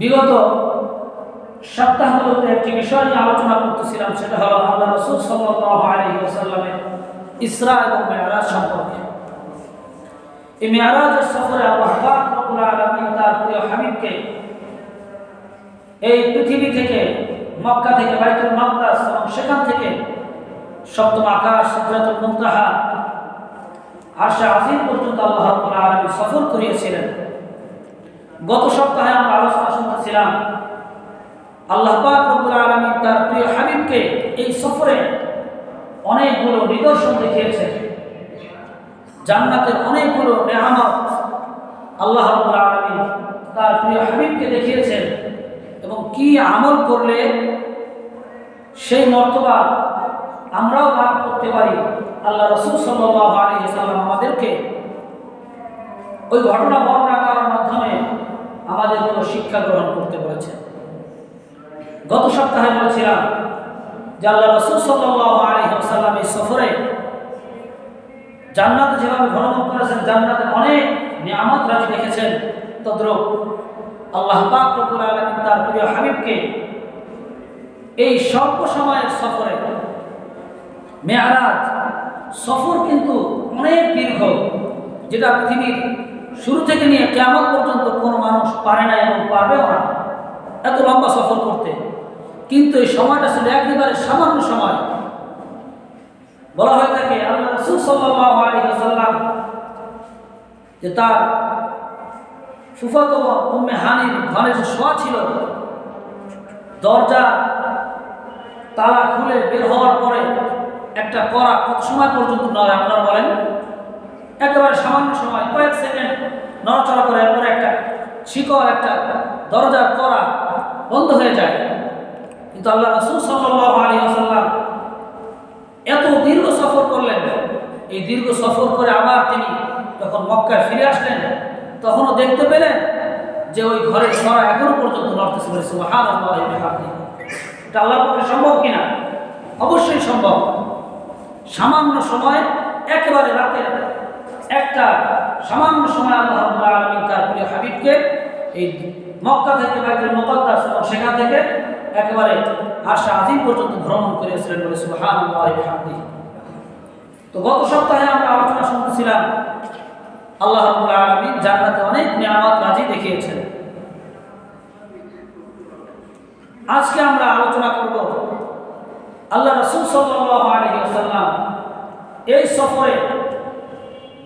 বিগত সপ্তাহগুলোতে একটি বিষয় নিয়ে আলোচনা করতেছিলাম, সেটা হলো আল্লাহ রসুল ওয়াসাল্লামের ইসরা এবং মেয়ারাজ সম্পর্কে। এই মেয়ারাজের সফরে আল্লাহ তার এই পৃথিবী থেকে, মক্কা থেকে, বাইতুল মাকদাস এবং সেখান থেকে সপ্তম আকাশ, সিদরাতুল মুনতাহা, আরশে আজিম পর্যন্ত আল্লাহ আলামিন সফর করিয়েছিলেন। গত সপ্তাহে আমরা আলোচনা শুনতেছিলাম, আল্লাহ পাক রব্বুল আলামিন তার প্রিয় হাবিবকে এই সফরে অনেকগুলো নিদর্শন দেখিয়েছেন। জান্নাতের অনেকগুলো নেয়ামত আল্লাহ রাব্বুল আলামিন তার প্রিয় হাবিবকে দেখিয়েছেন এবং কি আমল করলে সেই মর্তবা আমরাও লাভ করতে পারি। আল্লাহ রসুল আলাইহি সাল্লাম আমাদেরকে ওই ঘটনা বর্ণনা করার মাধ্যমে আমাদের কোনো শিক্ষা গ্রহণ করতে বলেছেন। গত সপ্তাহে বলেছিলাম যে আল্লাহ রসুল সাল্লাম এই সফরে জান্নাতে যেভাবে ভ্রমণ করেছেন জান্নাতে অনেক নিয়ামত রাজি দেখেছেন তদ্রুপ আল্লাহ তার প্রিয় হাবিবকে এই স্বল্প সময়ের সফরে মেয়ারাজ সফর কিন্তু অনেক দীর্ঘ, যেটা পৃথিবীর থেকে নিয়ে কেমন পর্যন্ত কোনো মানুষ পারে না এবং পারবেও না। এত লম্বা সফর করতে। কিন্তু এই সময়টা ছিল একেবারে সামান্য সময়। বলা হয়ে থাকে, আল্লাহ যে তার ফুফাতো উম্মে হানির ঘরে যে শোয়া ছিল, দরজা, তালা খুলে বের হওয়ার পরে একটা করা কত সময় পর্যন্ত নয় আপনারা বলেন, একেবারে সামান্য সময়, কয়েক সেকেন্ড। নড়াচড়া করে এরপরে একটা শিকড় একটা দরজার করা বন্ধ হয়ে যায়। কিন্তু আল্লাহ রসুল সাল্লাহ আলী আসাল্লাম এত দীর্ঘ সফর করলেন। এই দীর্ঘ সফর করে আবার তিনি যখন মক্কায় ফিরে আসলেন, তখনও দেখতে পেলেন যে ওই ঘরের ছড়া এখনও পর্যন্ত নড়তেছে বলেছে মহান আল্লাহ এটা আল্লাহর পক্ষে সম্ভব কিনা? অবশ্যই সম্ভব। সামান্য সময় একেবারে রাতের একটা সামান্য সময় আল্লাহ রাব্বুল আলামিন তার প্রিয় হাবিবকে এই মক্কা থেকে বাইতুল মুকদ্দাস এবং সেখান থেকে একেবারে আশা আজিম পর্যন্ত ভ্রমণ করেছিলেন বলে ওয়া বিহামদিহি তো গত সপ্তাহে আমরা আলোচনা শুনতেছিলাম, আল্লাহ রাব্বুল আলামিন জান্নাতে অনেক নিয়ামত রাজি দেখিয়েছেন। আজকে আমরা আলোচনা করব আল্লাহ রসুল সাল্লাল্লাহু আলাইহি ওয়াসাল্লাম এই সফরে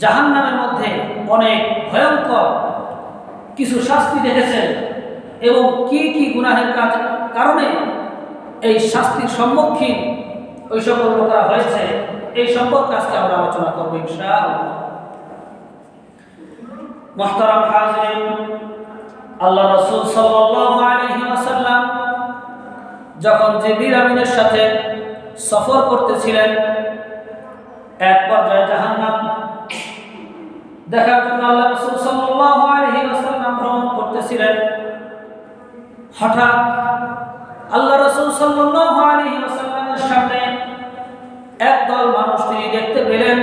জাহান্নামের মধ্যে অনেক ভয়ঙ্কর কিছু শাস্তি দেখেছেন এবং কি কি গুনাহের কাজ কারণে এই শাস্তির সম্মুখীন ওই সকল লোকেরা হয়েছে, এই সম্পর্কে আজকে আমরা আলোচনা করব ইনশাআল্লাহ। মোহতারাম হাজরিন আল্লাহ রসুল ওয়াসাল্লাম যখন জিবরিল আমিনের সাথে সফর করতেছিলেন, এক পর্যায়ে জাহান্নাম দেখার জন্য আল্লাহ রসুল ভ্রমণ করতেছিলেন হঠাৎ আল্লাহ রসুল ওয়াসাল্লামের সামনে একদল মানুষ তিনি দেখতে পেলেন।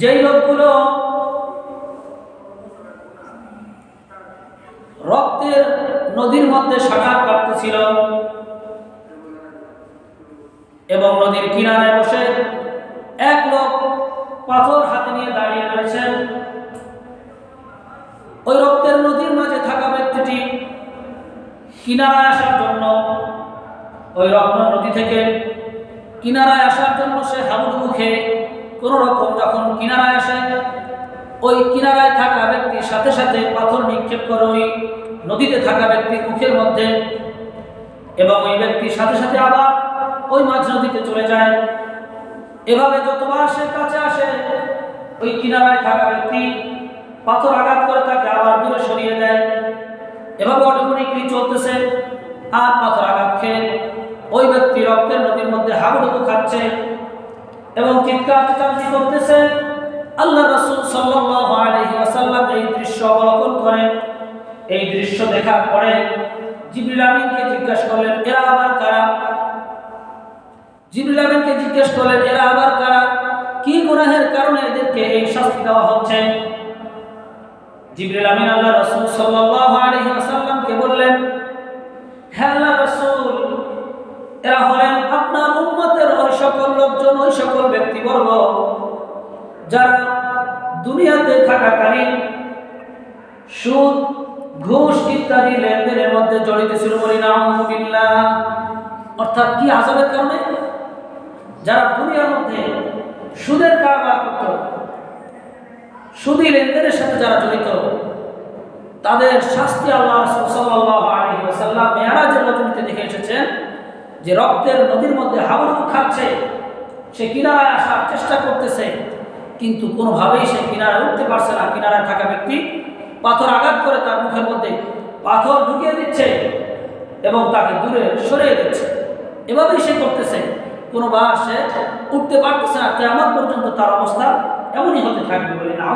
যেই লোকগুলো রক্তের নদীর মধ্যে সাঁতার কাটতেছিল এবং নদীর কিনারায় বসে এক লোক পাথর হাতে নিয়ে দাঁড়িয়ে রয়েছেন। ওই রক্তের নদীর মাঝে থাকা ব্যক্তিটি কিনারায় আসার জন্য, ওই রক্ত নদী থেকে কিনারায় আসার জন্য সে হাবুডুবু খেয়ে কোনো রকম যখন কিনারায় আসে, ওই কিনারায় থাকা ব্যক্তির সাথে সাথে পাথর নিক্ষেপ করে ওই নদীতে থাকা ব্যক্তির মুখের মধ্যে এবং ওই ব্যক্তির সাথে সাথে আবার ওই মাঝ নদীতে চলে যায়। এভাবে যতবার সে কাছে আসে, ওই কিনারায় থাকা ব্যক্তি পাথর আঘাত করে এভাবে অটোমেটিকলি চলতেছে। আর পাথর আঘাত খেয়ে ওই ব্যক্তি রক্তের নদীর মধ্যে হাবুডুবু খাচ্ছে এবং চিৎকার চেঁচামেচি করতেছে। আল্লাহ রসুল ওয়াসাল্লাম এই দৃশ্য অবলোকন করেন এই দৃশ্য দেখার পরে জিবরিল আমিনকে জিজ্ঞাসা করলেন, এরা আবার কারা? জিবরিল আমিনকে জিজ্ঞেস করলেন, এরা আবার কারা? কি গুনাহের কারণে এদেরকে এই শাস্তি দেওয়া হচ্ছে? জিবরিল আমিন আল্লাহ রাসূল সাল্লাল্লাহু আলাইহি ওয়াসাল্লামকে বললেন, হে আল্লাহ রাসূল, এরা হলেন আপনার উম্মতের ওই সকল লোকজন, ওই সকল ব্যক্তিবর্গ যারা দুনিয়াতে থাকাকালীন সুদ, ঘুষ ইত্যাদি লেনদেনের মধ্যে জড়িত ছিল বলি না অর্থাৎ কি আজবের কারণে? যারা দুনিয়ার মধ্যে সুদের কারবার করত সুদী লেনদেনের সাথে যারা জড়িত, তাদের শাস্তি আল্লাহ সাল্লাল্লাহু আলাইহি ওয়াসাল্লাম মেয়ারাজের দেখে এসেছেন যে রক্তের নদীর মধ্যে হাবুডুবু খাচ্ছে। সে কিনারায় আসার চেষ্টা করতেছে, কিন্তু কোনোভাবেই সে কিনারায় উঠতে পারছে না। কিনারায় থাকা ব্যক্তি পাথর আঘাত করে তার মুখের মধ্যে পাথর ঢুকিয়ে দিচ্ছে এবং তাকে দূরে সরিয়ে দিচ্ছে। এভাবেই সে করতেছে। কোনোবার সে উঠতে পারতেছে না। কেমন পর্যন্ত তার অবস্থা এমনই হতে থাকবে বলে না